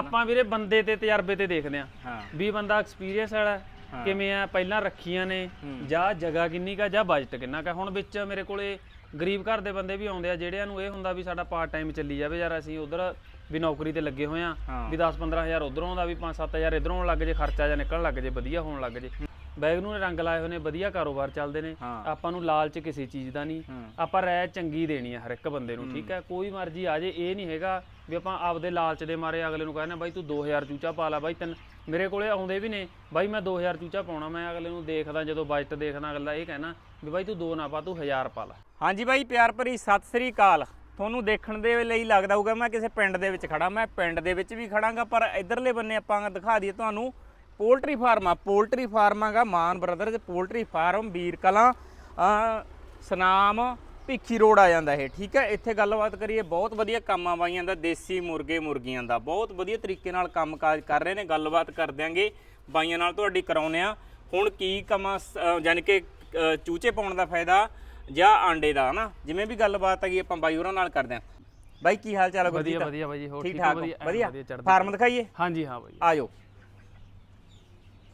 ਆਪਾਂ ਵੀਰੇ ਬੰਦੇ ਤੇ ਤਜਰਬੇ ਤੇ ਦੇਖਦੇ ਆ ਹਾਂ। ਵੀ ਬੰਦਾ ਐਕਸਪੀਰੀਅੰਸ ਵਾਲਾ ਹੈ। ਕਿਵੇਂ ਆ ਪਹਿਲਾਂ ਰੱਖੀਆਂ ਨੇ ਜਾਂ ਜਗ੍ਹਾ ਕਿੰਨੀ ਕਾ ਜਾਂ ਬਜਟ ਕਿੰਨਾ ਕਾ ਹੁਣ ਵਿੱਚ ਮੇਰੇ ਕੋਲੇ ਗਰੀਬ ਘਰ ਦੇ ਬੰਦੇ ਵੀ ਆਉਂਦੇ ਆ ਜਿਹੜਿਆਂ ਨੂੰ ਇਹ ਹੁੰਦਾ ਵੀ ਸਾਡਾ ਪਾਰਟ ਟਾਈਮ ਚੱਲੀ ਜਾਵੇ ਯਾਰ ਅਸੀਂ ਉਧਰ ਵੀ ਨੌਕਰੀ ਤੇ ਲੱਗੇ ਹੋਏ ਆ ਹਾਂ। ਵੀ 10 15000 ਉਧਰੋਂ ਦਾ ਵੀ 5 7000 ਇਧਰੋਂ ਲੱਗ ਜੇ ਖਰਚਾ ਜਾਂ ਨਿਕਲਣ ਲੱਗ ਜੇ ਵਧੀਆ ਹੋਣ ਲੱਗ ਜੇ। ਬੈਗ ਨੂੰ ਰੰਗ ਲਾਏ ਹੋਏ ਨੇ ਵਧੀਆ ਕਾਰੋਬਾਰ ਚੱਲਦੇ ਨੇ। ਹਾਂ। ਆਪਾਂ ਨੂੰ ਲਾਲਚ ਕਿਸੇ ਚੀਜ਼ ਦਾ ਨਹੀਂ। ਹੂੰ। ਆਪਾਂ ਰਾਇ ਚੰਗੀ ਦੇਣੀ ਆ ਹਰ ਇੱਕ ਬੰਦੇ ਨੂੰ ਠੀਕ ਹੈ? ਕੋਈ ਮਰਜ਼ੀ ਆ ਜੇ ਇਹ ਨਹੀਂ ਹੈਗਾ ਵੀ ਆਪਾਂ ਆਪਦੇ ਲਾਲਚ ਦੇ ਮਾਰੇ ਅਗਲੇ ਨੂੰ ਕਹਿੰਦੇ ਬਾਈ ਤੂੰ 2000 ਚੂਚਾ ਪਾ ਲੈ ਬਾਈ ਤੈਨੂੰ ਮੇਰੇ ਕੋਲੇ ਆਉਂਦੇ ਵੀ ਨੇ ਬਾਈ ਮੈਂ 2000 ਚੂਚਾ ਪਾਉਣਾ ਮੈਂ ਅਗਲੇ ਨੂੰ ਦੇਖਦਾ ਜਦੋਂ ਬਜਟ ਦੇਖਦਾ ਅਗਲਾ ਇਹ ਕਹਿਣਾ ਵੀ ਬਾਈ ਤੂੰ ਦੋ ਨਾ ਪਾ ਤੂੰ 1000 ਪਾ ਲੈ। ਹਾਂਜੀ ਬਾਈ ਪਿਆਰ ਭਰੀ ਸਤਿ ਸ੍ਰੀ ਅਕਾਲ। ਤੁਹਾਨੂੰ ਦੇਖਣ ਦੇ ਲਈ ਲੱਗਦਾ ਹੋਊਗਾ ਮੈਂ ਕਿਸੇ ਪਿੰਡ ਦੇ ਵਿੱਚ ਖੜਾ ਮੈਂ ਪਿੰਡ ਦੇ ਵਿੱਚ ਵੀ ਖੜਾਂਗਾ ਪਰ ਇਧਰਲੇ ਬੰਨੇ ਆਪਾਂ ਦਿਖਾ ਦਈਏ ਤੁਹਾਨੂੰ ਪੋਲਟਰੀ ਫਾਰਮ ਆ ਪੋਲਟਰੀ ਫਾਰਮ ਆਗਾ Mann brothers poultry farm Veer Kalan Sunam Bhikhi road ਆ ਜਾਂਦਾ ਇਹ ਠੀਕ ਹੈ? ਇੱਥੇ ਗੱਲਬਾਤ ਕਰੀਏ ਬਹੁਤ ਵਧੀਆ ਕੰਮ ਆ ਬਾਈਆਂ ਦਾ ਦੇਸੀ ਮੁਰਗੇ ਮੁਰਗੀਆਂ ਦਾ ਬਹੁਤ ਵਧੀਆ ਤਰੀਕੇ ਨਾਲ ਕੰਮਕਾਜ ਕਰ ਰਹੇ ਨੇ ਗੱਲਬਾਤ ਕਰ ਦਿਆਂਗੇ ਬਾਈਆਂ ਨਾਲ ਤੁਹਾਡੀ ਕਰਾਉਨੇ ਆ ਹੁਣ ਕੀ ਕਮਾ ਯਾਨੀ ਕਿ ਚੂਚੇ ਪਾਉਣ ਦਾ ਫਾਇਦਾ ਜਾਂ ਆਂਡੇ ਦਾ ਹਨਾ? ਜਿਵੇਂ ਵੀ ਗੱਲਬਾਤ ਹੈਗੀ ਆਪਾਂ ਬਾਈ ਹੋਰਾਂ ਨਾਲ ਕਰਦੇ ਆਂ ਬਾਈ ਕੀ ਹਾਲ ਚਾਲ ਹੈ ਵਧੀਆ ਗੁਰਜੀਤ? ਵਧੀਆ ਬਾਈ ਹੋਰ ਠੀਕ ਠੀਕ? ਵਧੀਆ ਫਾਰਮ ਦਿਖਾਈਏ? ਹਾਂਜੀ ਹਾਂ ਬਾਈ। ਆਜੋ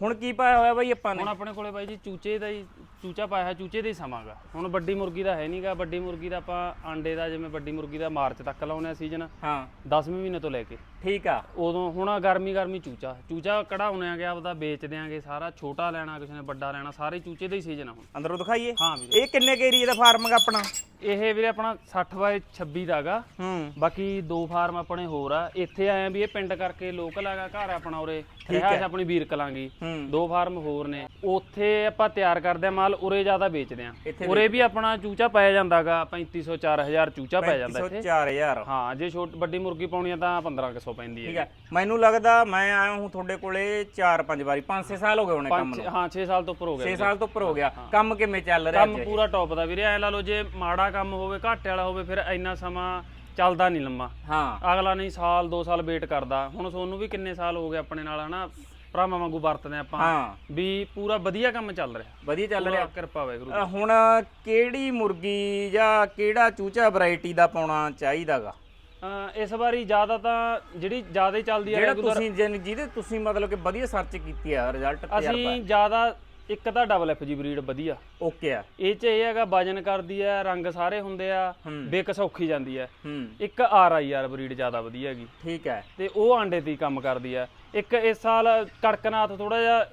ਹੁਣ ਕੀ ਪਾਇਆ ਹੋਇਆ ਬਾਈ ਆਪਾਂ ਨੇ? ਹੁਣ ਆਪਣੇ ਕੋਲੇ ਬਾਈ ਜੀ ਚੂਚੇ ਦਾ ਹੀ ਚੂਚਾ ਪਾਇਆ ਹੈ ਚੂਚੇ ਦਾ ਹੀ ਸਮਾਂਗਾ। ਹੁਣ ਵੱਡੀ ਮੁਰਗੀ ਦਾ ਹੈ ਨਹੀਂਗਾ ਵੱਡੀ ਮੁਰਗੀ ਦਾ ਆਪਾਂ ਆਂਡੇ ਦਾ ਜਿਵੇਂ ਵੱਡੀ ਮੁਰਗੀ ਦਾ ਮਾਰਚ ਤੱਕ ਲਾਉਨੇ ਆ ਸੀਜ਼ਨ ਹਾਂ। 10ਵੇਂ ਮਹੀਨੇ ਤੋਂ ਲੈ ਕੇ। ਠੀਕ ਆ ਉਦੋਂ ਹੁਣ ਗਰਮੀ ਗਰਮੀ ਚੂਚਾ ਚੂਚਾ ਕਢਾਉਣੇ ਆਗੇ ਆਪਦਾ ਵੇਚ ਦਿਆਂਗੇ ਸਾਰਾ ਛੋਟਾ ਲੈਣਾ ਕਿਸੇ ਨੇ ਵੱਡਾ ਲੈਣਾ ਸਾਰੇ ਚੂਚੇ ਦਾ ਹੀ ਸੀਜ਼ਨ ਆ ਹੁਣ। ਅੰਦਰੋਂ ਦਿਖਾਈਏ? ਹਾਂ ਵੀਰੇ। ਇਹ ਕਿੰਨੇ ਕੇ ਏਰੀਆ ਦਾ ਫਾਰਮ ਹੈਗਾ ਆਪਣਾ? ਇਹ ਵੀਰੇ ਆਪਣਾ 60 ਬਾਏ 26 ਦਾਗਾ ਹੂੰ। ਬਾਕੀ ਦੋ ਫਾਰਮ ਆਪਣੇ ਹੋਰ ਆ। ਇੱਥੇ ਆਏ ਆ ਵੀ ਇਹ ਪਿੰਡ ਕਰਕੇ ਲੋਕਲ ਹੈਗਾ ਘਰ ਆਪਣਾ ਉਰੇ ਰਿਹਾਇਸ਼ ਆਪਣੀ ਵੀਰ ਕਲਾਂਗੀ ਦੋ ਫਾਰਮ ਹੋਰ ਨੇ। ਉੱਥੇ ਆਪਾਂ ਤਿਆਰ ਕਰਦੇ ਆ ਮਾਲ ਉਰੇ ਜ਼ਿਆਦਾ ਵੇਚਦੇ ਆ। ਉਰੇ ਵੀ ਆਪਣਾ ਚੂਚਾ ਪਾਇਆ ਜਾਂਦਾਗਾ 3500 4000 ਚੂਚਾ ਪੈ ਜਾਂਦਾ ਇੱਥੇ। 4000 ਹਾਂ ਜੇ ਛੋਟ ਵੱਡੀ ਮੁਰਗੀ ਪਾਉਣੀ ਆ ਤਾਂ 1500 ਪੈਂਦੀ ਠੀਕ ਹੈ ਹੈ। ਮੈਨੂੰ ਲੱਗਦਾ ਮੈਂ ਆਇਆ ਹੂੰ ਤੁਹਾਡੇ ਕੋਲੇ 4-5 ਵਾਰੀ 5-6 ਸਾਲ ਹੋ ਗਏ ਹੋਣੇ ਕੰਮ ਪੰਜ ਨੂੰ। ਹਾਂ 6 ਸਾਲ ਤੋਂ ਉੱਪਰ ਹੋ 6 ਗਿਆ ਸਾਲ ਤੋਂ ਉੱਪਰ ਹੋ ਗਿਆ। ਕੰਮ ਕਿਵੇਂ ਚੱਲ ਰਿਹਾ ਕੰਮ ਪੂਰਾ ਟੌਪ ਦਾ ਵੀਰੇ ਐ ਲਾ ਲਓ ਜੇ ਮਾੜਾ ਕੰਮ ਹੋਵੇ ਘਾਟੇ ਵਾਲਾ ਹੋਵੇ ਫਿਰ ਇੰਨਾ ਸਮਾਂ ਚੱਲਦਾ ਨਹੀਂ ਲੰਮਾ। ਹਾਂ। ਅਗਲਾ ਨਹੀਂ ਸਾਲ 2 ਸਾਲ ਵੇਟ ਕਰਦਾ। ਹੁਣ ਸੋਨੂੰ ਵੀ ਕਿੰਨੇ ਸਾਲ ਹੋ ਗਏ ਆਪਣੇ ਨਾਲ ਹਨਾ? ਭਰਾਵਾਂ ਵਾਂਗੂ ਵਰਤਦੇ ਆਪਾਂ। ਹਾਂ। ਵੀ ਪੂਰਾ ਵਧੀਆ ਕੰਮ ਚੱਲ ਰਿਹਾ। ਵਧੀਆ ਚੱਲ ਰਿਹਾ। ਪੂਰਾ ਕਿਰਪਾ ਵਾਹਿਗੁਰੂ ਅ, ਹੁਣ ਕਿਹੜੀ ਮੁਰਗੀ ਜਾਂ ਕਿਹੜਾ ਚੂਚਾ ਵੈਰਾਈਟੀ ਦਾ ਪਾਉਣਾ ਚਾਹੀਦਾਗਾ? ਇਸ ਵਾਰੀ ਜ਼ਿਆਦਾ ਤਾਂ ਜਿਹੜੀ ਜ਼ਿਆਦਾ ਹੀ ਚੱਲਦੀ ਆ ਜਿਹੜਾ ਤੁਸੀਂ ਜਿਨ- ਜਿਹਦੇ ਤੁਸੀਂ ਮਤਲਬ ਕਿ ਵਧੀਆ ਸਰਚ ਕੀਤੀ ਆ ਰਿਜ਼ਲਟ ਅਸੀਂ ਜ਼ਿਆਦਾ ਇੱਕ ਤਾਂ ਡਬਲ ਐਫ ਜੀ ਬਰੀਡ ਵਧੀਆ। ਓਕੇ ਆ। ਇਹ ਚ ਇਹ ਹੈਗਾ ਵਜਨ ਕਰਦੀ ਆ ਰੰਗ ਸਾਰੇ ਹੁੰਦੇ ਆ ਹੂੰ। ਬੇਕ ਸੌਖੀ ਜਾਂਦੀ ਆ। ਹੂੰ। ਇੱਕ ਆਰ ਆਈ ਆਰ ਬਰੀਡ ਜ਼ਿਆਦਾ ਵਧੀਆ ਹੈਗੀ। ਠੀਕ ਹੈ ਤੇ ਉਹ ਆਂਡੇ ਹੀ ਕੰਮ ਕਰਦੀ ਆ। ਇੱਕ ਇਸ ਸਾਲ ਕੜਕਨਾਥ ਥੋੜਾ ਜਿਹਾ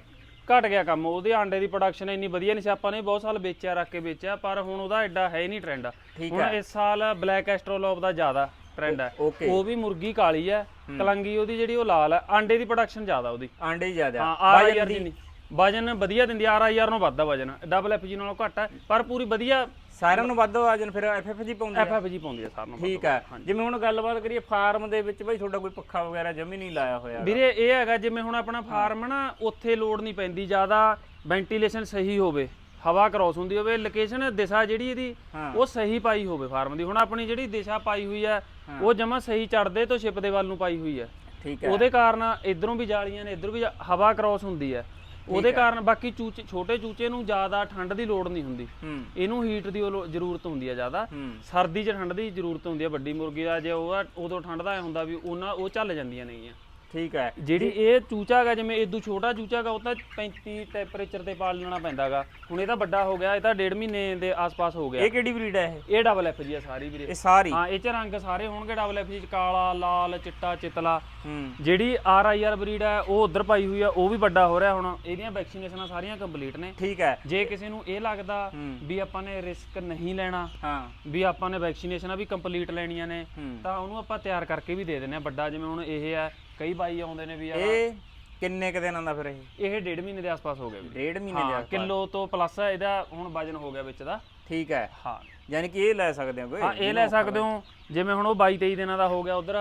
ਘਟ ਗਿਆ ਕੰਮ ਉਹਦੇ ਆਂਡੇ ਦੀ ਪ੍ਰੋਡਕਸ਼ਨ ਇੰਨੀ ਵਧੀਆ ਨਹੀਂ ਸੀ। ਆਪਾਂ ਨੇ ਬਹੁਤ ਸਾਲ ਵੇਚਿਆ ਰੱਖ ਕੇ ਵੇਚਿਆ ਪਰ ਹੁਣ ਉਹਦਾ ਐਡਾ ਹੈ ਨਹੀਂ ਟ੍ਰੈਂਡ ਠੀਕ ਹੁਣ ਇਸ ਸਾਲ ਬਲੈਕ ਐਸਟ੍ਰੋਲੋਪ ਦਾ ਜ਼ਿਆਦਾ। ਟ੍ਰੈਂਡ ਹੈ ਓਕੇ ਉਹ ਵੀ ਮੁਰਗੀ ਕਾਲੀ ਹੈ। ਕਲੰਗੀ ਉਹਦੀ ਜਿਹੜੀ ਉਹ ਲਾਲ ਹੈ ਆਂਡੇ ਦੀ ਪ੍ਰੋਡਕਸ਼ਨ ਜ਼ਿਆਦਾ ਉਹਦੀ। ਆਂਡੇ ਜ਼ਿਆਦਾ। ਹਾਂ ਆਰ ਆਈ ਆਰ ਦੀ ਨਹੀਂ। ਵਜਨ ਵਧੀਆ ਦਿੰਦੀ ਆਰ ਆਈ ਆਰ ਨਾਲੋਂ ਵੱਧਦਾ ਵਜਨ। ਡਬਲ ਐਫ ਜੀ ਨਾਲੋਂ ਘੱਟ ਹੈ ਪਰ ਪੂਰੀ ਵਧੀਆ ਸਾਰਿਆਂ ਨੂੰ ਵੱਧ ਆਜਨ ਫਿਰ ਐਫਐਫ ਜੀ ਪਾਉਂਦੇ ਐਫ ਆ ਐਫ ਜੀ ਪਾਉਂਦੀ ਹੈ ਸਾਰਿਆਂ ਨੂੰ ਠੀਕ ਹੈ ਜਿਵੇਂ ਹੁਣ ਗੱਲਬਾਤ ਕਰੀਏ ਫਾਰਮ ਦੇ ਵਿੱਚ ਬਈ ਤੁਹਾਡਾ ਕੋਈ ਪੱਖਾ ਵਗੈਰਾ ਜਮੀ ਨਹੀਂ ਲਾਇਆ ਹੋਇਆ ਵੀਰੇ ਇਹ ਹੈਗਾ ਜਿਵੇਂ ਹੁਣ ਆਪਣਾ ਫਾਰਮ ਨਾ ਉੱਥੇ ਲੋਡ ਨਹੀਂ ਪੈਂਦੀ ਜ਼ਿਆਦਾ ਵੈਂਟੀਲੇਸ਼ਨ ਸਹੀ ਹੋਵੇ। ਹਵਾ ਕ੍ਰੋਸ ਹੁੰਦੀ ਹੋਵੇ ਲੋਕੇਸ਼ਨ ਦਿਸ਼ਾ ਜਿਹੜੀ ਇਹਦੀ। ਉਹ ਸਹੀ ਪਾਈ ਹੋਵੇ ਫਾਰਮ ਦੀ। ਹੁਣ ਆਪਣੀ ਜਿਹੜੀ ਦਿਸ਼ਾ ਪਾਈ ਹੋਈ ਹੈ ਉਹ ਜਮਾ ਸਹੀ ਚੜਦੇ ਤੋਂ ਦੇ ਵੱਲ ਨੂੰ ਪਾਈ ਹੋਈ ਹੈ। ਠੀਕ ਹੈ। ਉਹਦੇ ਕਾਰਨ ਇਧਰੋਂ ਵੀ ਜਾਲੀਆਂ ਨੇ ਇਧਰੋਂ ਵੀ ਹਵਾ ਕ੍ਰੋਸ ਹੁੰਦੀ ਹੈ। ਉਹਦੇ ਕਾਰਨ ਬਾਕੀ ਚੂਚੇ ਛੋਟੇ ਚੂਚੇ ਨੂੰ ਜ਼ਿਆਦਾ ਠੰਡ ਦੀ ਲੋੜ ਨਹੀਂ ਹੁੰਦੀ। ਇਹਨੂੰ ਹੀਟ ਦੀ ਜ਼ਰੂਰਤ ਹੁੰਦੀ ਹੈ ਜ਼ਿਆਦਾ। ਸਰਦੀ 'ਚ ਠੰਡ ਦੀ ਜ਼ਰੂਰਤ ਹੁੰਦੀ ਹੈ ਵੱਡੀ ਮੁਰਗੀ ਦਾ ਜੇ ਉਹ ਉਦੋਂ ਠੰਡ ਦਾ ਹੁੰਦਾ ਵੀ ਉਹਨਾਂ ਉਹ ਚੱਲ ਜਾਂਦੀਆਂ ਨੇਗੀਆਂ। ਠੀਕ ਹੈ। ਜਿਹੜੀ ਇਹ ਚੂਚਾ ਹੈਗਾ ਜਿਵੇਂ ਇਦੋਂ ਛੋਟਾ ਚੂਚਾ ਹੈਗਾ ਉਹ ਤਾਂ 35 ਟੈਂਪਰੇਚਰ ਤੇ ਪਾਲਣਾ ਪੈਂਦਾਗਾ ਹੁਣ ਇਹ ਤਾਂ ਵੱਡਾ ਹੋ ਗਿਆ ਇਹ ਤਾਂ ਡੇਢ ਮਹੀਨੇ ਦੇ ਆਸ-ਪਾਸ ਹੋ ਗਿਆ। ਇਹ ਕਿਹੜੀ ਬਰੀਡ ਹੈ ਇਹ? ਇਹ ਡਬਲ ਐਫ ਜੀ ਆ ਸਾਰੀ ਵੀਰੇ। ਇਹ ਸਾਰੀ? ਹਾਂ ਇਹ ਚ ਰੰਗ ਸਾਰੇ ਹੋਣਗੇ ਡਬਲ ਐਫ ਜੀ ਚ ਕਾਲਾ ਲਾਲ ਚਿੱਟਾ ਚਿਤਲਾ। ਹੂੰ। ਜਿਹੜੀ ਆਰ ਆਈ ਆਰ ਬਰੀਡ ਹੈ ਉਹ ਉਧਰ ਪਾਈ ਹੋਈ ਆ ਉਹ ਵੀ ਵੱਡਾ ਹੋ ਰਿਹਾ ਹੁਣ। ਇਹਦੀਆਂ ਵੈਕਸੀਨੇਸ਼ਨਾਂ ਸਾਰੀਆਂ ਕੰਪਲੀਟ ਨੇ। ਠੀਕ ਹੈ। ਜੇ ਕਿਸੇ ਨੂੰ ਇਹ ਲੱਗਦਾ। ਵੀ ਆਪਾਂ ਨੇ ਰਿਸਕ ਨਹੀਂ ਲੈਣਾ ਹਾਂ। ਵੀ ਆਪਾਂ ਨੇ ਵੈਕਸੀਨੇਸ਼ਨਾਂ ਵੀ ਕੰਪਲੀਟ ਲੈਣੀਆਂ ਨੇ ਤਾਂ ਉਹਨੂੰ ਆਪਾਂ ਤਿਆਰ ਕਰਕੇ ਵੀ ਦੇ ਦਿੰਦੇ ਆ ਵੱਡਾ ਜਿਵੇਂ ਹੁਣ ਇਹ ਹੈ ਕਈ ਬਾਈ ਆਉਂਦੇ ਨੇ ਵੀ ਯਾਰ ਇਹ ਕਿੰਨੇ ਕ ਦਿਨਾਂ ਦਾ ਫਿਰ ਇਹ? ਇਹ ਡੇਢ ਮਹੀਨੇ ਦੇ ਆਸ-ਪਾਸ ਹੋ ਗਿਆ ਵੀਰੇ ਡੇਢ ਮਹੀਨੇ ਦੇ ਹਾਂ ਆਸ-ਪਾਸ। ਕਿਲੋ ਤੋਂ ਪਲੱਸ ਇਹਦਾ ਹੁਣ ਵਜਨ ਹੋ ਗਿਆ ਵਿੱਚ ਦਾ। ਠੀਕ ਹੈ। ਹਾਂ। ਯਾਨੀ ਕਿ ਇਹ ਲੈ ਸਕਦੇ ਹੋ ਕੋਈ? ਹਾਂ ਇਹ ਲੈ ਸਕਦੇ ਹੋ। ਜਿਵੇਂ ਹੁਣ ਉਹ 22 23 ਦਿਨਾਂ ਦਾ ਹੋ ਗਿਆ ਉਧਰ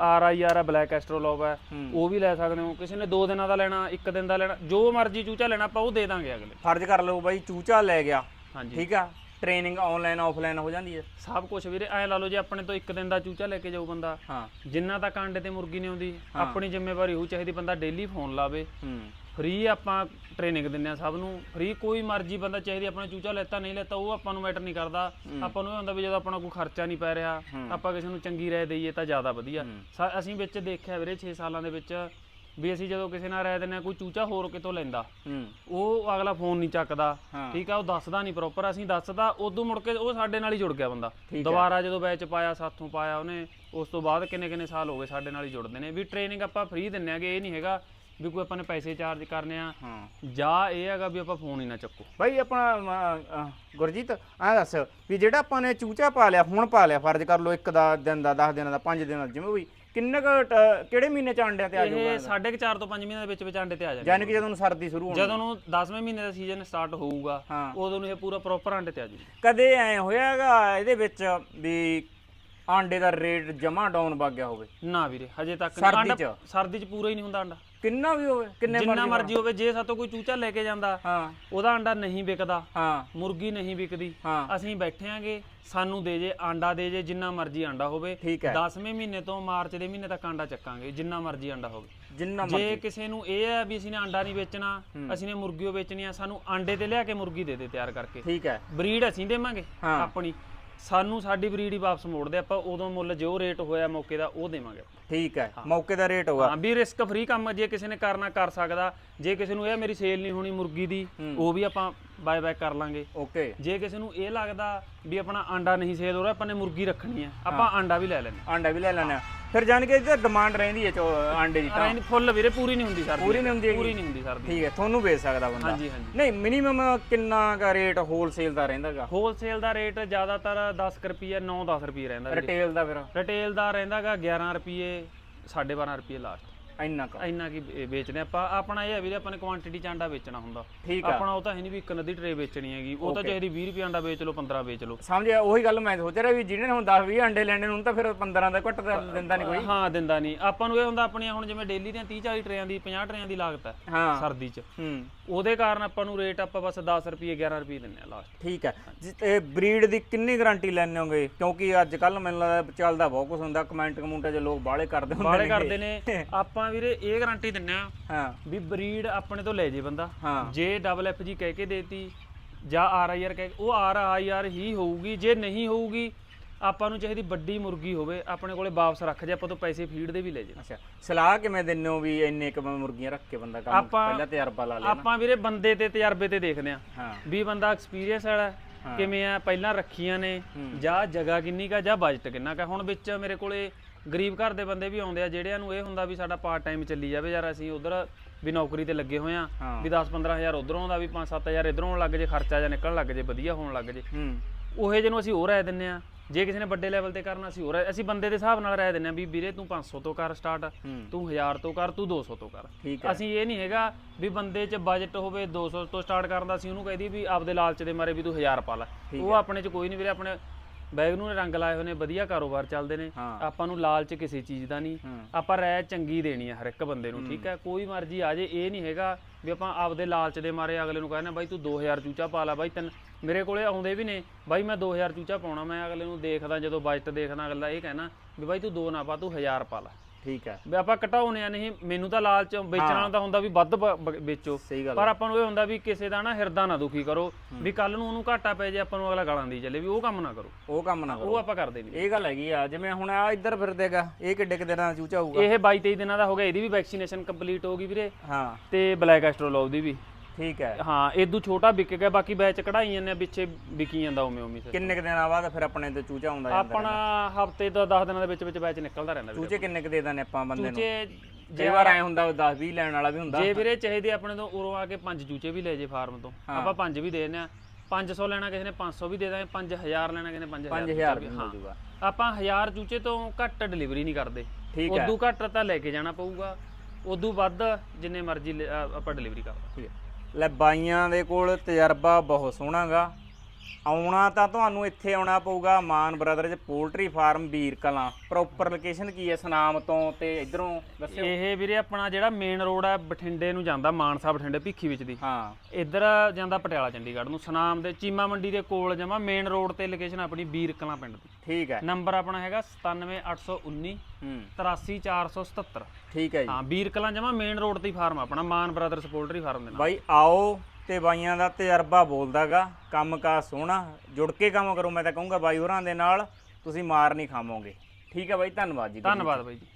R I R black australorp ਹੂੰ। ਉਹ ਵੀ ਲੈ ਸਕਦੇ ਹੋ। ਕਿਸੇ ਨੇ 2 ਦਿਨਾਂ ਦਾ ਲੈਣਾ 1 ਦਿਨ ਦਾ ਲੈਣਾ ਜੋ ਮਰਜ਼ੀ ਚੂਚਾ ਲੈਣਾ ਆਪਾਂ ਉਹ ਦੇ ਦਾਂਗੇ ਅਗਲੇ। ਫਰਜ਼ ਕਰ ਲਓ ਬਾਈ ਚੂਚਾ ਲੈ ਗਿਆ। ਹਾਂਜੀ। ਠੀਕ ਆ? ਟ੍ਰੇਨਿੰਗ ਆਨਲਾਈਨ ਆਫਲਾਈਨ ਹੋ ਜਾਂਦੀ ਹੈ। ਸਭ ਕੁਝ ਵੀਰੇ ਐ ਲਾ ਲਓ ਜੇ ਆਪਣੇ ਤੋਂ 1 ਦਿਨ ਦਾ ਚੂਚਾ ਲੈ ਕੇ ਜਾਊ ਬੰਦਾ ਹਾਂ। ਜਿੰਨਾ ਤੱਕ ਆਂਡੇ ਤੇ ਮੁਰਗੀ ਨਹੀਂ ਆਉਂਦੀ ਆਪਣੀ ਜ਼ਿੰਮੇਵਾਰੀ ਹੋਊ ਚਾਹੀਦੀ ਬੰਦਾ ਡੇਲੀ ਫੋਨ ਲਾਵੇ। ਹੂੰ। ਫ੍ਰੀ ਆਪਾਂ ਟ੍ਰੇਨਿੰਗ ਦਿੰਨੇ ਆ ਸਭ ਨੂੰ। ਫ੍ਰੀ ਕੋਈ ਮਰਜ਼ੀ ਬੰਦਾ ਚਾਹੀਦੀ ਆਪਣਾ ਚੂਚਾ ਲੈਤਾ ਨਹੀਂ ਲੈਤਾ ਉਹ ਆਪਾਂ ਨੂੰ ਮੈਟਰ ਨਹੀਂ ਕਰਦਾ। ਆਪਾਂ ਨੂੰ ਇਹ ਹੁੰਦਾ ਵੀ ਜਦੋਂ ਆਪਣਾ ਕੋਈ ਖਰਚਾ ਨਹੀਂ ਪੈ ਰਿਹਾ ਆਪਾਂ ਕਿਸੇ ਨੂੰ ਚੰਗੀ ਰਾਏ ਦਈਏ ਤਾਂ ਜ਼ਿਆਦਾ ਵਧੀਆ। ਅਸੀਂ ਵਿੱਚ ਦੇਖਿਆ ਵੀਰੇ 6 ਸਾਲਾਂ ਦੇ ਵਿੱਚ ਵੀ ਅਸੀਂ ਜਦੋਂ ਕਿਸੇ ਨਾਲ ਰਾਏ ਦਿੰਨੇ ਆ ਕੋਈ ਚੂਚਾ ਹੋਰ ਕਿਤੋਂ ਲੈਂਦਾ। ਹੂੰ। ਉਹ ਅਗਲਾ ਫੋਨ ਨਹੀਂ ਚੱਕਦਾ ਹਾਂ। ਠੀਕ ਆ ਉਹ ਦੱਸਦਾ ਨਹੀਂ ਪ੍ਰੋਪਰ ਅਸੀਂ ਦੱਸਦਾ ਉਦੋਂ ਮੁੜ ਕੇ ਉਹ ਸਾਡੇ ਨਾਲ ਹੀ ਜੁੜ ਗਿਆ ਬੰਦਾ। ਠੀਕ ਹੈ। ਦੁਬਾਰਾ ਜਦੋਂ ਬੈਚ ਪਾਇਆ ਸਾਥੋਂ ਪਾਇਆ ਉਹਨੇ ਉਸ ਤੋਂ ਬਾਅਦ ਕਿੰਨੇ ਕਿੰਨੇ ਸਾਲ ਹੋ ਗਏ ਸਾਡੇ ਨਾਲ ਹੀ ਜੁੜਦੇ ਨੇ। ਵੀ ਟ੍ਰੇਨਿੰਗ ਆਪਾਂ ਫ੍ਰੀ ਦਿੰਨੇ ਆਗੇ ਇਹ ਨਹੀਂ ਹੈਗਾ ਵੀ ਕੋਈ ਆਪਾਂ ਨੇ ਪੈਸੇ ਚਾਰਜ ਕਰਨੇ ਆ। ਹਾਂ। ਜਾਂ ਇਹ ਹੈਗਾ ਵੀ ਆਪਾਂ ਫੋਨ ਹੀ ਨਾ ਚੱਕੋ। ਭਾਈ ਆਪਣਾ ਅਮ, ਅਹ, ਗੁਰਜੀਤ ਆ ਦੱਸ ਵੀ ਜਿਹੜਾ ਆਪਾਂ ਨੇ ਚੂਚਾ ਪਾ ਲਿਆ ਹੁਣ ਪਾ ਲਿਆ ਫਰਜ਼ ਕਰ ਲਓ ਇੱਕ ਦਾ ਦਿਨ ਦਾ 10 ਦਿਨਾਂ ਦਾ 5 ਦਿਨਾਂ ਦਾ ਜਿਵੇਂ ਵੀ। ਕਿੰਨੇ ਕੁ ਟ- ਕਿਹੜੇ ਮਹੀਨੇ ਚ ਆਂਡਿਆਂ ਤੇ ਆ ਜਾਊਗਾ? ਇਹ ਸਾਢੇ ਕੁ ਚਾਰ ਤੋਂ 5 ਮਹੀਨੇ ਦੇ ਵਿੱਚ ਵਿੱਚ ਅੰਡੇ ਤੇ ਆ ਜਾਂਦੇ ਯਾਨੀ ਕਿ ਜਦੋਂ ਨੂੰ ਸਰਦੀ ਸ਼ੁਰੂ ਹੋਣੀ ਜਦੋਂ ਨੂੰ 10ਵੇਂ ਮਹੀਨੇ ਦਾ ਸੀਜ਼ਨ ਸਟਾਰਟ ਹੋਊਗਾ ਹਾਂ। ਉਦੋਂ ਨੂੰ ਇਹ ਪੂਰਾ ਪ੍ਰੋਪਰ ਅੰਡੇ ਤੇ ਆ ਜੂਗਾ ਕਦੇ ਐ ਹੋਇਆਗਾ ਇਹਦੇ ਵਿੱਚ ਵੀ ਆਂਡੇ ਦਾ ਰੇਟ ਜਮਾ ਡਾਊਨ ਵਗ ਗਿਆ ਹੋਵੇ? ਨਾ ਵੀਰੇ ਹਜੇ ਤੱਕ ਸਰਦੀ ਅੰਡਾ- ਚ? ਸਰਦੀ ਚ ਪੂਰਾ ਹੀ ਨਹੀਂ ਹੁੰਦਾ ਅੰਡਾ ਕਿੰਨਾ ਵੀ ਹੋਵੇ ਕਿੰਨੇ ਜਿੰਨਾ ਮਰਜ਼ੀ ਹੋਵੇ। ਜੇ ਸਾਤੋਂ ਕੋਈ ਚੂਚਾ ਲੈ ਕੇ ਜਾਂਦਾ ਹਾਂ। ਉਹਦਾ ਅੰਡਾ ਨਹੀਂ ਵਿਕਦਾ ਹਾਂ। ਮੁਰਗੀ ਨਹੀਂ ਵਿਕਦੀ ਹਾਂ। ਅਸੀਂ ਬੈਠੇ ਆਂਗੇ ਸਾਨੂੰ ਦੇ ਜੇ ਆਂਡਾ ਦੇ ਜੇ ਜਿੰਨਾ ਮਰਜ਼ੀ ਆਂਡਾ ਹੋਵੇ ਠੀਕ ਹੈ। 10ਵੇਂ ਮਹੀਨੇ ਤੋਂ ਮਾਰਚ ਦੇ ਮਹੀਨੇ ਤੱਕ ਆਂਡਾ ਚੱਕਾਂਗੇ ਜਿੰਨਾ ਮਰਜ਼ੀ ਆਂਡਾ ਹੋਵੇ। ਜਿੰਨਾ ਜੇ ਮਰਜ਼ੀ। ਕਿਸੇ ਨੂੰ ਇਹ ਹੈ ਵੀ ਅਸੀਂ ਨੇ ਆਂਡਾ ਨਹੀਂ ਵੇਚਣਾ ਅਸੀਂ ਨੇ ਮੁਰਗੀ ਓ ਵੇਚਣੀ ਆ ਸਾਨੂੰ ਆਂਡੇ ਤੇ ਲਿਆ ਕੇ ਮੁਰਗੀ ਦੇ ਦੇ ਤਿਆਰ ਕਰਕੇ। ਠੀਕ ਹੈ। ਬਰੀਡ ਅਸੀਂ ਦੇਵਾਂਗੇ। ਆਪਣੀ। ਸਾਨੂੰ ਸਾਡੀ ਬਰੀਡ ਹੀ ਵਾਪਸ ਮੋੜ ਦੇ ਆਪਾਂ ਉਦੋਂ ਮੁੱਲ ਜੋ ਰੇਟ ਹੋਇਆ ਮੌਕੇ ਦਾ ਉਹ ਦੇਵਾਂਗੇ ਠੀਕ ਹੈ ਮੌਕੇ ਦਾ ਰੇਟ ਹੋਗਾ ਹਾਂ ਵੀ ਰਿਸਕ ਫ੍ਰੀ ਕੰਮ ਜੇ ਕਿਸੇ ਨੇ ਕਰਨਾ ਕਰ ਸਕਦਾ। ਜੇ ਕਿਸੇ ਨੂੰ ਇਹ ਮੇਰੀ ਸੇਲ ਨਹੀਂ ਹੋਣੀ ਮੁਰਗੀ ਦੀ ਉਹ ਵੀ ਆਪਾਂ ਬਾਏ ਬਾਏ ਕਰ ਲਾਂਗੇ। ਓਕੇ ਜੇ ਕਿਸੇ ਨੂੰ ਇਹ ਲੱਗਦਾ ਵੀ ਆਪਣਾ ਆਂਡਾ ਨਹੀਂ ਸੇਲ ਹੋ ਰਿਹਾ ਆਪਾਂ ਨੇ ਮੁਰਗੀ ਰੱਖਣੀ ਹੈ। ਆਪਾਂ ਆਂਡਾ ਵੀ ਲੈ ਲੈਣੇ ਆਂਡਾ ਵੀ ਲੈ ਲੈਣਾ ਫਿਰ ਜਾਣ ਕੇ ਇਹਦੀ ਡਿਮਾਂਡ ਰਹਿੰਦੀ ਹੈ ਚੋ ਆਂਡੇ ਦੀ ਤਾਂ। ਫੁੱਲ ਵੀਰੇ ਪੂਰੀ ਨਹੀਂ ਹੁੰਦੀ ਸਰ ਪੂਰੀ ਨਹੀਂ ਹੁੰਦੀ? ਪੂਰੀ ਨਹੀਂ ਹੁੰਦੀ ਸਰ ਠੀਕ ਹੈ ਤੁਹਾਨੂੰ ਵੇਚ ਸਕਦਾ ਬੰਦਾ। ਹਾਂਜੀ ਹਾਂਜੀ। ਨਹੀਂ ਮਿਨੀਮਮ ਕਿੰਨਾ ਦਾ ਰੇਟ ਹੋਲਸੇਲ ਦਾ ਰਹਿੰਦਾਗਾ ਹੋਲਸੇਲ ਦਾ ਰੇਟ ਜ਼ਿਆਦਾਤਰ 10 ਰੁਪਏ 9-10 ਰੁਪਏ ਰਹਿੰਦਾ ਰਿਟੇਲ ਦਾ ਫਿਰ। ਰਿਟੇਲ ਦਾ ਰਹਿੰਦਾਗਾ 11 ਰੁਪਏ 12.5 ਰੁਪਏ ਲਾਸਟ ਇੰਨਾ ਕੁ। ਇੰਨਾ ਕੀ ਵੇਚਦੇ ਆਪਾਂ ਆਪਣਾ ਇਹ ਹੈ ਵੀਰੇ ਆਪਾਂ ਨੇ ਕੁਆਂਟੀਟੀ ਚ ਆਂਡਾ ਵੇਚਣਾ ਹੁੰਦਾ। ਠੀਕ ਆ। ਆਪਣਾ ਉਹ ਤਾਂ ਹੈ ਨਹੀਂ ਵੀ ਇੱਕ ਨਦੀ ਟਰੇ ਵੇਚਣੀ ਹੈਗੀ। ਉਹ ਤਾਂ ਚਾਹੀਦੀ 20 ਰੁਪਏ ਆਂਡਾ ਵੇਚ ਲਓ 15 ਵੇਚ ਲਓ। ਸਮਝਿਆ ਉਹੀ ਗੱਲ ਮੈਂ ਸੋਚ ਰਿਹਾ ਵੀ ਜਿਹਨੇ ਹੁਣ 10 20 ਅੰਡੇ ਲੈਣੇ ਨੂੰ ਤਾਂ ਫਿਰ 15 ਦਾ ਘੱਟ ਦਿੰਦਾ ਨਹੀਂ ਕੋਈ। ਹਾਂ ਦਿੰਦਾ ਨਹੀਂ ਆਪਾਂ ਨੂੰ ਇਹ ਹੁੰਦਾ ਆਪਣੀਆਂ ਹੁਣ ਜਿਵੇਂ ਡੇਲੀ ਦੀਆਂ 30 40 ਟਰੇਆਂ ਦੀ 50 ਟਰੇਆਂ ਦੀ ਲਾਗਤ ਹੈ ਹਾਂ। ਸਰਦੀ ਚ। ਹੂੰ। ਉਹਦੇ ਕਾਰਨ ਆਪਾਂ ਨੂੰ ਰੇਟ ਆਪਾਂ ਬਸ 10 ਰੁਪਏ 11 ਰੁਪਏ ਦਿੰਨੇ ਆ ਲਾਸਟ ਠੀਕ ਹੈ। ਤੇ ਬਰੀਡ ਦੀ ਕਿੰਨੀ ਗਾਰੰਟੀ ਲੈਣੇ ਹੋਗੇ? ਕਿਉਂਕਿ ਅੱਜ ਕੱਲ ਮੈਨੂੰ ਲੱਗਦਾ ਚੱਲਦਾ ਬਹੁਤ ਕੁਝ ਹੁੰਦਾ। ਕਮੈਂਟ ਕਮੂੰਟਾਂ 'ਚ ਲੋਕ ਬਾਹਲੇ ਕਰਦੇ ਹੁੰਦੇ ਬਾਲੇ ਨੇ ਕਰਦੇ ਨੇ। ਆਪਾਂ ਵੀਰੇ ਇਹ ਗਾਰੰਟੀ ਦਿੰਨੇ ਆ ਹਾਂ। ਵੀ ਬਰੀਡ ਆਪਣੇ ਤੋਂ ਲੈ ਜੇ ਬੰਦਾ। ਹਾਂ। ਜੇ ਡਬਲ ਐਫ ਜੀ ਕਹਿ ਕੇ ਦੇਤੀ ਜਾਂ ਆਰ ਆਈ ਆਰ ਕਹਿ ਉਹ ਆਰ ਆਈ ਆਰ ਹੀ ਹੋਊਗੀ। ਜੇ ਨਹੀਂ ਹੋਊਗੀ ਆਪਾਂ ਨੂੰ ਚਾਹੀਦੀ ਵੱਡੀ ਮੁਰਗੀ ਹੋਵੇ ਆਪਣੇ ਕੋਲੇ ਵਾਪਸ ਰੱਖ ਜੇ ਆਪਾਂ ਤੋਂ ਪੈਸੇ ਫੀਡ ਦੇ ਵੀ ਲੈ ਜੇ। ਅੱਛਾ। ਸਲਾਹ ਕਿਵੇਂ ਦਿੰਦੇ ਹੋ ਵੀ ਇੰਨੇ ਕੁ ਮੁਰਗੀਆਂ ਰੱਖ ਕੇ ਬੰਦਾ ਕੰਮ ਆਪਾਂ- ਪਹਿਲਾਂ ਤਜਰਬਾ ਲਾ ਲੇ ਆਪਾਂ ਵੀਰੇ ਬੰਦੇ ਤੇ ਤਜਰਬੇ ਤੇ ਦੇਖਦੇ ਆ। ਹਾਂ। ਵੀ ਬੰਦਾ ਐਕਸਪੀਰੀਅੰਸ ਵਾਲਾ ਕਿਵੇਂ ਆ ਪਹਿਲਾਂ ਰੱਖੀਆਂ ਨੇ ਜਾਂ ਜਗ੍ਹਾ ਕਿੰਨੀ ਕਾ ਜਾਂ ਬਜਟ ਕਿੰਨਾ ਕਾ ਹੁਣ ਵਿੱਚ ਮੇਰੇ ਕੋਲੇ ਗਰੀਬ ਘਰ ਦੇ ਬੰਦੇ ਵੀ ਆਉਂਦੇ ਆ ਜਿਹੜਿਆਂ ਨੂੰ ਇਹ ਹੁੰਦਾ ਵੀ ਸਾਡਾ ਪਾਰਟ ਟਾਈਮ ਚੱਲੀ ਜਾਵੇ ਯਾਰ ਅਸੀਂ ਉਧਰ ਵੀ ਨੌਕਰੀ ਤੇ ਲੱਗੇ ਹੋਏ ਆ। ਵੀ 10 ਹਜ਼ਾਰ ਉਧਰੋਂ ਆਉਂਦਾ ਵੀ 5-7000 ਇਧਰੋਂ ਲੱਗ ਜੇ ਖਰਚਾ ਜਾਂ ਨਿਕਲਣ ਲੱਗ ਜੇ ਵਧੀਆ ਹੋਣ ਲੱਗ ਜੇ। ਹੂੰ। ਉਹੇ ਜਿਹਨੂੰ ਅਸੀਂ ਹੋਰ ਰਾਏ ਦਿੰਨੇ ਆ। ਜੇ ਕਿਸੇ ਨੇ ਵੱਡੇ ਲੈਵਲ ਤੇ ਕਰਨਾ ਅਸੀਂ ਹੋਰ ਅਸੀਂ ਬੰਦੇ ਦੇ ਹਿਸਾਬ ਨਾਲ ਰਾਏ ਦਿੰਨੇ ਆ ਵੀ ਵੀਰੇ ਤੂੰ 500 ਤੋਂ ਕਰ ਸਟਾਰਟ ਤੂੰ 1000 ਤੋਂ ਕਰ ਤੂੰ 200 ਤੋਂ ਕਰ। ਅਸੀਂ ਇਹ ਨਹੀਂ ਹੈਗਾ ਵੀ ਬੰਦੇ 'ਚ ਬਜਟ ਹੋਵੇ 200 ਤੋਂ ਸਟਾਰਟ ਕਰਨ ਦਾ ਅਸੀਂ ਉਹਨੂੰ ਕਹਿ ਦਈਏ ਵੀ ਆਪਦੇ ਲਾਲਚ ਦੇ ਮਾਰੇ ਵੀ ਤੂੰ 1000 ਪਾ ਲੈ। ਉਹ ਆਪਣੇ 'ਚ ਕੋਈ ਨਹੀਂ ਵੀਰੇ ਆਪਣੇ ਬੈਗ ਨੂੰ ਰੰਗ ਲਾਏ ਹੋਏ ਨੇ ਵਧੀਆ ਕਾਰੋਬਾਰ ਚੱਲਦੇ ਨੇ। ਹਾਂ। ਆਪਾਂ ਨੂੰ ਲਾਲਚ ਕਿਸੇ ਚੀਜ਼ ਦਾ ਨਹੀਂ। ਹੂੰ। ਆਪਾਂ ਰਾਏ ਚੰਗੀ ਦੇਣੀ ਹੈ ਹਰ ਇੱਕ ਬੰਦੇ ਨੂੰ ਠੀਕ ਹੈ? ਕੋਈ ਮਰਜ਼ੀ ਆ ਜੇ ਇਹ ਨਹੀਂ ਹੈਗਾ ਵੀ ਆਪਾਂ ਆਪਦੇ ਲਾਲਚ ਦੇ ਮਾਰੇ ਅਗਲੇ ਨੂੰ ਕਹਿੰਦੇ ਬਾਈ ਤੂੰ 2000 ਚੂਚਾ ਪਾ ਲੈ ਬਾਈ ਤੈਨੂੰ ਮੇਰੇ ਕੋਲੇ ਆਉਂਦੇ ਵੀ ਨੇ ਬਾਈ ਮੈਂ 2000 ਚੂਚਾ ਪਾਉਣਾ ਮੈਂ ਅਗਲੇ ਨੂੰ ਦੇਖਦਾ ਜਦੋਂ ਬਜਟ ਦੇਖਦਾ ਅਗਲਾ ਇਹ ਕਹਿਣਾ ਵੀ ਬਾਈ ਤੂੰ ਦੋ ਨਾ ਪਾ ਤੂੰ 1000 ਪਾ ਲੈ। ਠੀਕ ਹੈ। ਵੀ ਆਪਾਂ ਘਟਾਉਨੇ ਆ ਨਹੀਂ ਮੈਨੂੰ ਤਾਂ ਲਾਲਚ ਵੇਚਣ ਵਾਲਾ ਤਾਂ ਹੁੰਦਾ ਵੀ ਵੱਧ ਵੇਚੋ। ਪਰ ਆਪਾਂ ਨੂੰ ਇਹ ਹੁੰਦਾ ਵੀ ਕਿਸੇ ਦਾ ਨਾ ਹਿਰਦਾ ਨਾ ਦੁਖੀ ਕਰੋ ਵੀ ਕੱਲ ਨੂੰ ਉਹਨੂੰ ਘਾਟਾ ਪੈ ਜੇ ਆਪਾਂ ਨੂੰ ਅਗਲਾ ਗਾਲਾਂ ਦੀ ਚੱਲੇ ਵੀ ਉਹ ਕੰਮ ਨਾ ਕਰੋ। ਉਹ ਕੰਮ ਨਾ ਕਰੋ। ਉਹ ਆਪਾਂ ਕਰਦੇ ਨਹੀਂ। ਇਹ ਗੱਲ ਹੈਗੀ ਆ ਜਿਵੇਂ ਹੁਣ ਆ ਇੱਧਰ ਫਿਰਦੇਗਾ ਇਹ ਕਿੱਡੇ ਕਿ ਦਿਨਾਂ ਦਾ ਚੂਚਾ ਹੋਊਗਾ। ਇਹ 22 23 ਦਿਨਾਂ ਦਾ ਹੋ ਗਿਆ ਇਹਦੀ ਵੀ ਵੈਕਸੀਨੇਸ਼ਨ ਕੰਪਲੀਟ ਹੋ ਗਈ ਵੀਰੇ। ਹਾਂ। ਤੇ ਬਲੈਕ ਐਸਟ੍ਰੋਲੋਬ ਦੀ ਵੀ। ਠੀਕ ਹੈ। ਹਾਂ ਇਦੋਂ ਛੋਟਾ ਵਿਕ ਗਿਆ ਬਾਕੀ ਬੈਚ ਕਢਾਈ ਜਾਂਦੇ ਆ ਪਿੱਛੇ ਵਿਕੀ ਜਾਂਦਾ ਉਵੇਂ ਉਵੇਂ ਕਿੰਨੇ ਕੁ ਦਿਨਾਂ ਬਾਅਦ ਫਿਰ ਆਪਣੇ ਤੇ ਚੂਚਾ ਆਉਂਦਾ ਜਾਂਦਾ ਆਪਣਾ ਹਫ਼ਤੇ ਤੋਂ 10 ਦਿਨਾਂ ਦੇ ਵਿੱਚ ਵਿੱਚ ਬੈਚ ਨਿਕਲਦਾ ਰਹਿੰਦਾ ਵੀਰੇ। ਚੂਚੇ ਕਿੰਨੇ ਕੁ ਦੇ ਦਾਂ ਆਪਾਂ ਬੰਦੇ ਨੂੰ? ਚੂਚੇ ਕਈ ਵਾਰ ਐ ਹੁੰਦਾ 10 20 ਲੈਣ ਵਾਲਾ ਵੀ ਹੁੰਦਾ। ਜੇ ਵੀਰੇ ਚਾਹੀਦੇ ਆਪਣੇ ਤੋਂ ਉਰੋਂ ਆ ਕੇ ਪੰਜ ਚੂਚੇ ਵੀ ਲੈ ਜੇ ਫਾਰਮ ਤੋਂ। ਆਪਾਂ ਪੰਜ ਵੀ ਦੇ ਦਿੰਦੇ ਆ। 500 ਲੈਣਾ ਕਿਸੇ ਨੇ 500 ਵੀ ਦੇ ਦਾਂਗੇ 5000 ਲੈਣਾ ਕਿਸੇ ਨੇ 5000 5000 ਵੀ ਮਿਲ ਜੂਗਾ। ਆਪਾਂ 1000 ਚੂਚੇ ਤੋਂ ਘੱਟ ਡਿਲੀਵਰੀ ਨਹੀਂ ਕਰਦੇ। ਠੀਕ ਹੈ। ਉਦੋਂ ਘੱਟ ਤਾਂ ਲੈ ਕੇ ਜਾਣਾ ਪਊਗਾ। ਉਦੋਂ ਵੱਧ ਜਿੰਨੇ ਮਰਜ਼ੀ ਲੈ- ਆਪਾਂ ਡਿਲੀਵਰੀ ਕਰਦੇ ਠੀਕ ਹੈ। ਲੈ ਬਾਈਆਂ ਦੇ ਕੋਲ ਤਜਰਬਾ ਬਹੁਤ ਸੋਹਣਾਗਾ ਆਉਣਾ ਤਾਂ ਤੁਹਾਨੂੰ ਇੱਥੇ ਆਉਣਾ ਪਊਗਾ Mann brothers poultry farm Veer Kalan. Proper location ਕੀ ਹੈ ਸਨਾਮ ਤੋਂ ਤੇ ਇਧਰੋਂ ਦੱਸਿਓ। ਇਹ ਵੀਰੇ ਆਪਣਾ ਜਿਹੜਾ ਮੇਨ ਰੋਡ ਹੈ ਬਠਿੰਡੇ ਨੂੰ ਜਾਂਦਾ ਮਾਨਸਾ ਬਠਿੰਡੇ ਭਿੱਖੀ ਵਿੱਚ ਦੀ। ਹਾਂ। ਇੱਧਰ ਜਾਂਦਾ ਪਟਿਆਲਾ ਚੰਡੀਗੜ੍ਹ ਨੂੰ। ਸਨਾਮ ਦੇ ਚੀਮਾ ਮੰਡੀ ਦੇ ਕੋਲ ਜਮਾ ਮੇਨ ਰੋਡ ਤੇ ਲੋਕੇਸ਼ਨ ਆਪਣੀ ਵੀਰ ਕਲਾਂ ਪਿੰਡ ਦੀ। ਠੀਕ ਹੈ। ਨੰਬਰ ਆਪਣਾ ਹੈਗਾ 97819 ਹੂੰ। 83477 ਠੀਕ ਹੈ ਜੀ। ਹਾਂ ਵੀਰ ਕਲਾਂ ਜਮਾ ਮੇਨ ਰੋਡ ਤੇ ਹੀ ਫਾਰਮ ਆਪਣਾ ਮਾਨ ਬ੍ਰਦਰਸ ਪੋਲਟਰੀ ਫਾਰਮ ਦੇ ਨਾਲ। ਬਾਈ ਆਓ। ਤੇ ਬਾਈਆਂ ਦਾ ਤਜਰਬਾ ਬੋਲਦਾਗਾ ਕੰਮ ਕਾ ਸੋਹਣਾ, ਜੁੜ ਕੇ ਕੰਮ ਕਰੋ, ਮੈਂ ਤਾਂ ਕਹੂੰਗਾ ਬਾਈ ਹੋਰਾਂ ਦੇ ਨਾਲ ਤੁਸੀਂ ਮਾਰ ਨਹੀਂ ਖਾਵੋਗੇ। ਠੀਕ ਹੈ ਬਾਈ, ਧੰਨਵਾਦ ਜੀ ਧੰਨਵਾਦ ਬਾਈ ਜੀ।